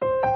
그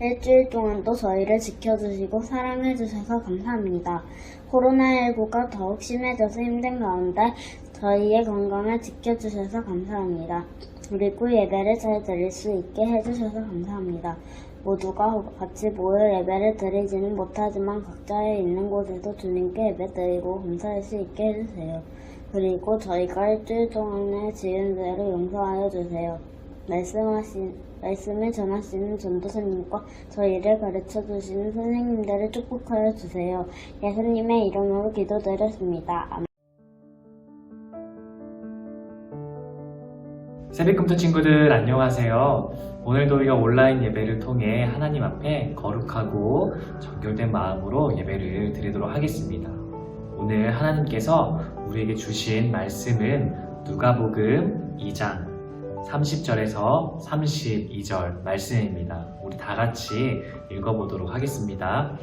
일주일 동안도 저희를 지켜주시고 사랑해주셔서 감사합니다. 코로나19가 더욱 심해져서 힘든 가운데 저희의 건강을 지켜주셔서 감사합니다. 그리고 예배를 잘 드릴 수 있게 해주셔서 감사합니다. 모두가 같이 모여 예배를 드리지는 못하지만 각자의 있는 곳에서 주님께 예배 드리고 감사할 수 있게 해주세요. 그리고 저희가 일주일 동안에 지은 죄를 용서하여 주세요. 말씀하신, 말씀을 전하시는 전도사님과 저희를 가르쳐 주시는 선생님들을 축복하여 주세요. 예수님의 이름으로 기도드렸습니다. 아멘. 새벽금토 친구들 안녕하세요. 오늘도 우리가 온라인 예배를 통해 하나님 앞에 거룩하고 정결된 마음으로 예배를 드리도록 하겠습니다. 오늘 하나님께서 우리에게 주신 말씀은 누가복음 2장 30절에서 32절 말씀입니다. 우리 다 같이 읽어보도록 하겠습니다.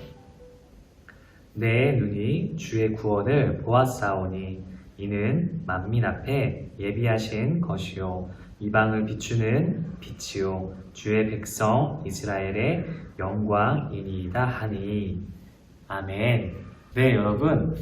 내 눈이 주의 구원을 보았사오니 이는 만민 앞에 예비하신 것이요 이방을 비추는 빛이요 주의 백성 이스라엘의 영광이니이다 하니 아멘. 네 여러분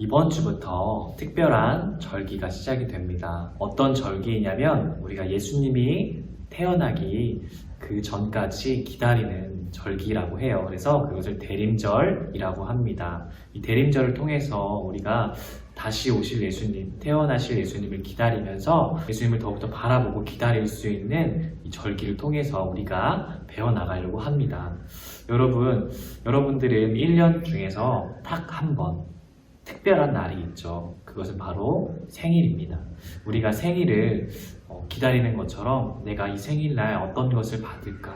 이번 주부터 특별한 절기가 시작이 됩니다. 어떤 절기이냐면 우리가 예수님이 태어나기 그 전까지 기다리는 절기라고 해요. 그래서 그것을 대림절이라고 합니다. 이 대림절을 통해서 우리가 다시 오실 예수님, 태어나실 예수님을 기다리면서 예수님을 더욱더 바라보고 기다릴 수 있는 이 절기를 통해서 우리가 배워나가려고 합니다. 여러분, 여러분들은 1년 중에서 딱 한 번 특별한 날이 있죠. 그것은 바로 생일입니다. 우리가 생일을 어, 기다리는 것처럼 내가 이 생일날 어떤 것을 받을까,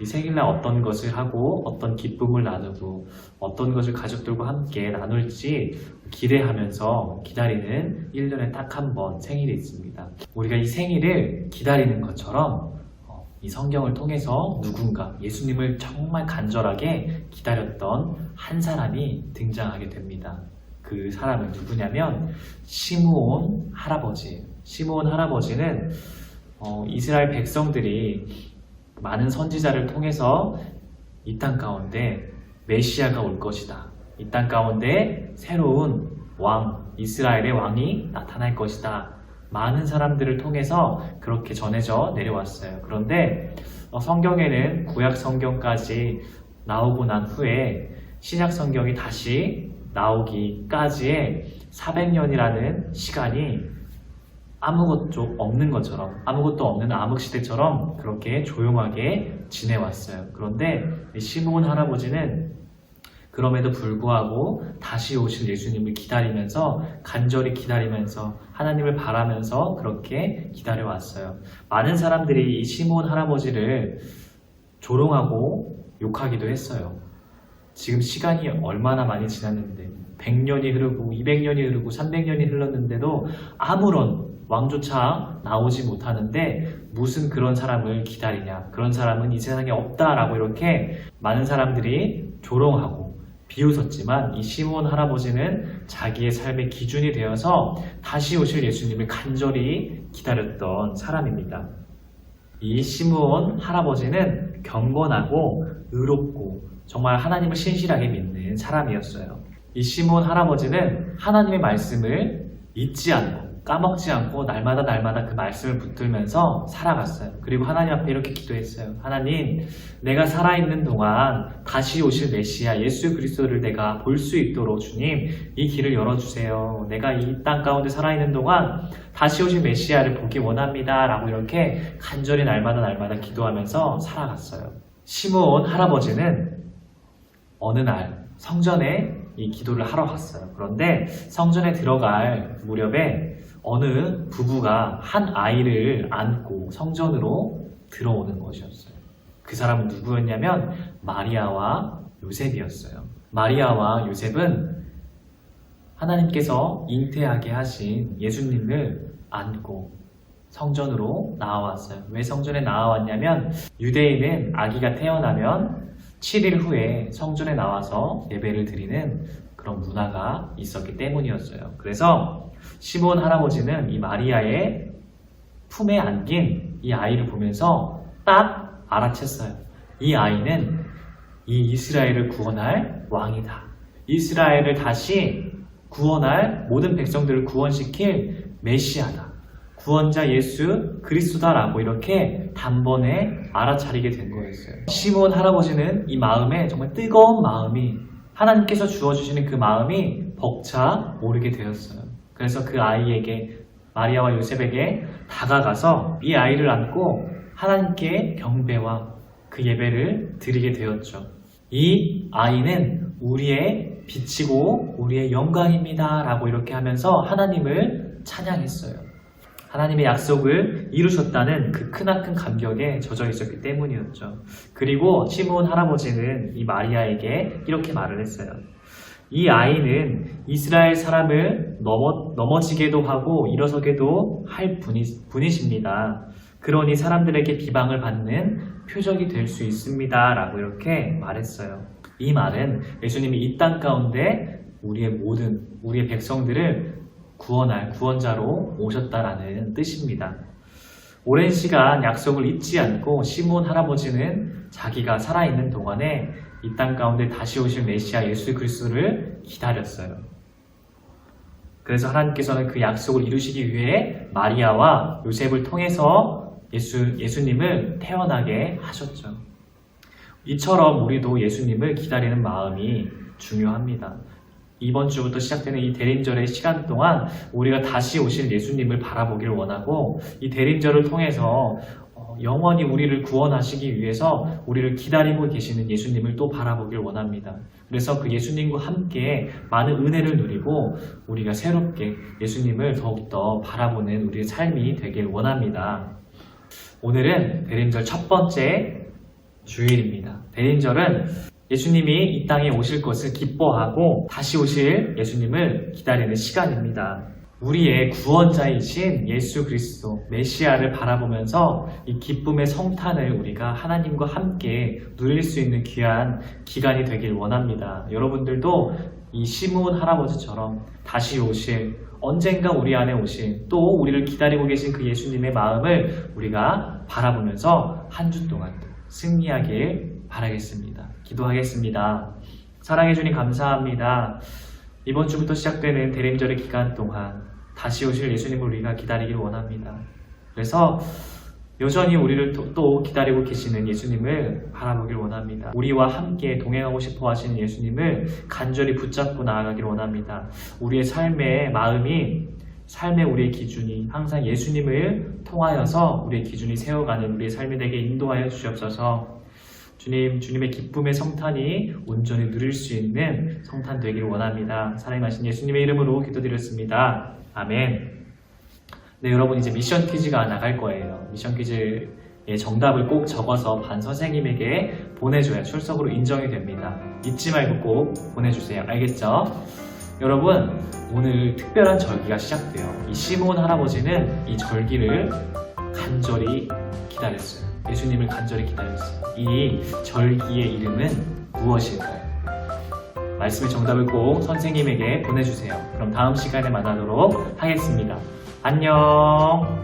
이 생일날 어떤 것을 하고 어떤 기쁨을 나누고 어떤 것을 가족들과 함께 나눌지 기대하면서 기다리는 1년에 딱 한 번 생일이 있습니다. 우리가 이 생일을 기다리는 것처럼 어, 이 성경을 통해서 누군가 예수님을 정말 간절하게 기다렸던 한 사람이 등장하게 됩니다. 그 사람은 누구냐면 시므온 할아버지예요. 시므온 할아버지는 어, 이스라엘 백성들이 많은 선지자를 통해서 이 땅 가운데 메시아가 올 것이다. 이 땅 가운데 새로운 왕, 이스라엘의 왕이 나타날 것이다. 많은 사람들을 통해서 그렇게 전해져 내려왔어요. 그런데 어, 성경에는 구약 성경까지 나오고 난 후에 신약 성경이 다시 나오기까지의 400년이라는 시간이 아무것도 없는 것처럼 아무것도 없는 암흑시대처럼 그렇게 조용하게 지내왔어요. 그런데 이 시므온 할아버지는 그럼에도 불구하고 다시 오실 예수님을 기다리면서 간절히 기다리면서 하나님을 바라면서 그렇게 기다려왔어요. 많은 사람들이 이 시므온 할아버지를 조롱하고 욕하기도 했어요. 지금 시간이 얼마나 많이 지났는데 100년이 흐르고 200년이 흐르고 300년이 흘렀는데도 아무런 왕조차 나오지 못하는데 무슨 그런 사람을 기다리냐 그런 사람은 이 세상에 없다라고 이렇게 많은 사람들이 조롱하고 비웃었지만 이 시몬 할아버지는 자기의 삶의 기준이 되어서 다시 오실 예수님을 간절히 기다렸던 사람입니다. 이 시므온 할아버지는 경건하고 의롭고 정말 하나님을 신실하게 믿는 사람이었어요. 이 시므온 할아버지는 하나님의 말씀을 잊지 않고 까먹지 않고 날마다 날마다 그 말씀을 붙들면서 살아갔어요. 그리고 하나님 앞에 이렇게 기도했어요. 하나님, 내가 살아있는 동안 다시 오실 메시아 예수 그리스도를 내가 볼 수 있도록 주님 이 길을 열어주세요. 내가 이 땅 가운데 살아있는 동안 다시 오실 메시아를 보기 원합니다. 라고 이렇게 간절히 날마다 날마다 기도하면서 살아갔어요. 시므온 할아버지는 어느 날 성전에 이 기도를 하러 갔어요. 그런데 성전에 들어갈 무렵에 어느 부부가 한 아이를 안고 성전으로 들어오는 것이었어요. 그 사람은 누구였냐면 마리아와 요셉이었어요. 마리아와 요셉은 하나님께서 잉태하게 하신 예수님을 안고 성전으로 나와왔어요. 왜 성전에 나와왔냐면 유대인은 아기가 태어나면 7일 후에 성전에 나와서 예배를 드리는 그런 문화가 있었기 때문이었어요. 그래서 시몬 할아버지는 이 마리아의 품에 안긴 이 아이를 보면서 딱 알아챘어요. 이 아이는 이 이스라엘을 구원할 왕이다. 이스라엘을 다시 구원할 모든 백성들을 구원시킬 메시아다. 구원자 예수 그리스도다라고 이렇게 단번에 알아차리게 된 거였어요. 시몬 할아버지는 이 마음에 정말 뜨거운 마음이 하나님께서 주어주시는 그 마음이 벅차 오르게 되었어요. 그래서 그 아이에게 마리아와 요셉에게 다가가서 이 아이를 안고 하나님께 경배와 그 예배를 드리게 되었죠. 이 아이는 우리의 빛이고 우리의 영광입니다. 라고 이렇게 하면서 하나님을 찬양했어요. 하나님의 약속을 이루셨다는 그 크나큰 감격에 젖어 있었기 때문이었죠. 그리고 시몬 할아버지는 이 마리아에게 이렇게 말을 했어요. 이 아이는 이스라엘 사람을 넘어, 넘어지게도 하고 일어서게도 할 분이, 분이십니다. 그러니 사람들에게 비방을 받는 표적이 될 수 있습니다. 라고 이렇게 말했어요. 이 말은 예수님이 이 땅 가운데 우리의 모든, 우리의 백성들을 구원할 구원자로 오셨다라는 뜻입니다. 오랜 시간 약속을 잊지 않고 시몬 할아버지는 자기가 살아있는 동안에 이 땅 가운데 다시 오실 메시아 예수 그리스도를 기다렸어요. 그래서 하나님께서는 그 약속을 이루시기 위해 마리아와 요셉을 통해서 예수, 예수님을 태어나게 하셨죠. 이처럼 우리도 예수님을 기다리는 마음이 중요합니다. 이번 주부터 시작되는 이 대림절의 시간 동안 우리가 다시 오실 예수님을 바라보길 원하고 이 대림절을 통해서 어, 영원히 우리를 구원하시기 위해서 우리를 기다리고 계시는 예수님을 또 바라보길 원합니다. 그래서 그 예수님과 함께 많은 은혜를 누리고 우리가 새롭게 예수님을 더욱더 바라보는 우리의 삶이 되길 원합니다. 오늘은 대림절 첫 번째 주일입니다. 대림절은 예수님이 이 땅에 오실 것을 기뻐하고 다시 오실 예수님을 기다리는 시간입니다. 우리의 구원자이신 예수 그리스도 메시아를 바라보면서 이 기쁨의 성탄을 우리가 하나님과 함께 누릴 수 있는 귀한 기간이 되길 원합니다. 여러분들도 이 시므온 할아버지처럼 다시 오실 언젠가 우리 안에 오실 또 우리를 기다리고 계신 그 예수님의 마음을 우리가 바라보면서 한 주 동안 승리하길 바라겠습니다. 기도하겠습니다. 사랑해 주님 감사합니다. 이번 주부터 시작되는 대림절의 기간 동안 다시 오실 예수님을 우리가 기다리길 원합니다. 그래서 여전히 우리를 또, 또 기다리고 계시는 예수님을 바라보길 원합니다. 우리와 함께 동행하고 싶어 하시는 예수님을 간절히 붙잡고 나아가길 원합니다. 우리의 삶의 마음이 삶의 우리의 기준이 항상 예수님을 통하여서 우리의 기준이 세워가는 우리의 삶이 되게 인도하여 주시옵소서. 주님, 주님의 기쁨의 성탄이 온전히 누릴 수 있는 성탄 되기를 원합니다. 사랑하신 예수님의 이름으로 기도드렸습니다. 아멘. 네, 여러분 이제 미션 퀴즈가 나갈 거예요. 미션 퀴즈의 정답을 꼭 적어서 반 선생님에게 보내줘야 출석으로 인정이 됩니다. 잊지 말고 꼭 보내주세요. 알겠죠? 여러분, 오늘 특별한 절기가 시작돼요. 이 시몬 할아버지는 이 절기를 간절히 기다렸어요. 예수님을 간절히 기다렸어요. 이 절기의 이름은 무엇일까요? 말씀의 정답을 꼭 선생님에게 보내주세요. 그럼 다음 시간에 만나도록 하겠습니다. 안녕!